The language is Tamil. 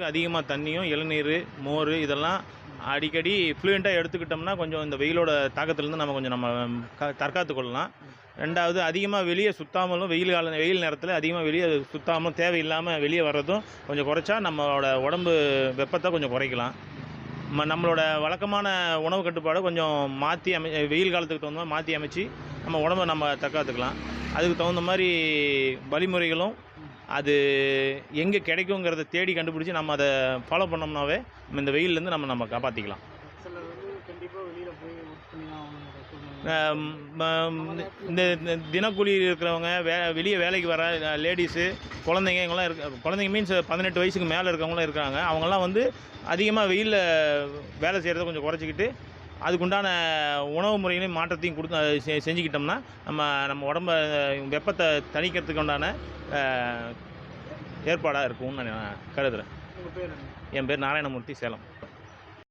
குறைக்கிறதுக்கு அதிகமாக தண்ணியும் இளநீர் மோர் இதெல்லாம் அடிக்கடி ஃப்ளூயண்ட்டாக எடுத்துக்கிட்டோம்னா கொஞ்சம் இந்த வெயிலோட தாக்கத்துலேருந்து நம்ம கொஞ்சம் நம்ம க தற்காத்து கொள்ளலாம். ரெண்டாவது அதிகமாக வெளியே சுத்தாமலும் வெயில் கால வெயில் நேரத்தில் அதிகமாக வெளியே சுத்தாமலும் தேவையில்லாமல் வெளியே வர்றதும் கொஞ்சம் குறைச்சா நம்மளோட உடம்பு வெப்பத்தை கொஞ்சம் குறைக்கலாம். ம நம்மளோட வழக்கமான உணவு கட்டுப்பாடை கொஞ்சம் மாற்றி அமை வெயில் காலத்துக்கு தகுந்த மாதிரி மாற்றி அமைச்சு நம்ம உடம்ப நம்ம தற்காத்துக்கலாம். அதுக்கு தகுந்த மாதிரி வழிமுறைகளும் அது எங்கே கிடைக்குங்கிறத தேடி கண்டுபிடிச்சி நம்ம அதை ஃபாலோ பண்ணோம்னாவே நம்ம இந்த வெயில்லேருந்து நம்ம நம்ம காப்பாற்றிக்கலாம் இந்த தினக்கூலி இருக்கிறவங்க வே வெளியே வேலைக்கு வர லேடிஸு குழந்தைங்க இவங்களாம் இருக்க குழந்தைங்க மீன்ஸ் பதினெட்டு வயசுக்கு மேலே இருக்கவங்களாம் இருக்காங்க. அவங்கெல்லாம் வந்து அதிகமாக வெயிலில் வேலை செய்கிறத கொஞ்சம் குறைச்சிக்கிட்டு அதுக்குண்டான உணவு முறைகளையும் மாற்றத்தையும் கொடுத்து செஞ்சுக்கிட்டோம்னா நம்ம நம்ம உடம்ப வெப்பத்தை தணிக்கிறதுக்கு உண்டான ஏற்பாடாக இருக்கும்னு நான் கருதுகிறேன் என் பேர் நாராயணமூர்த்தி சேலம்.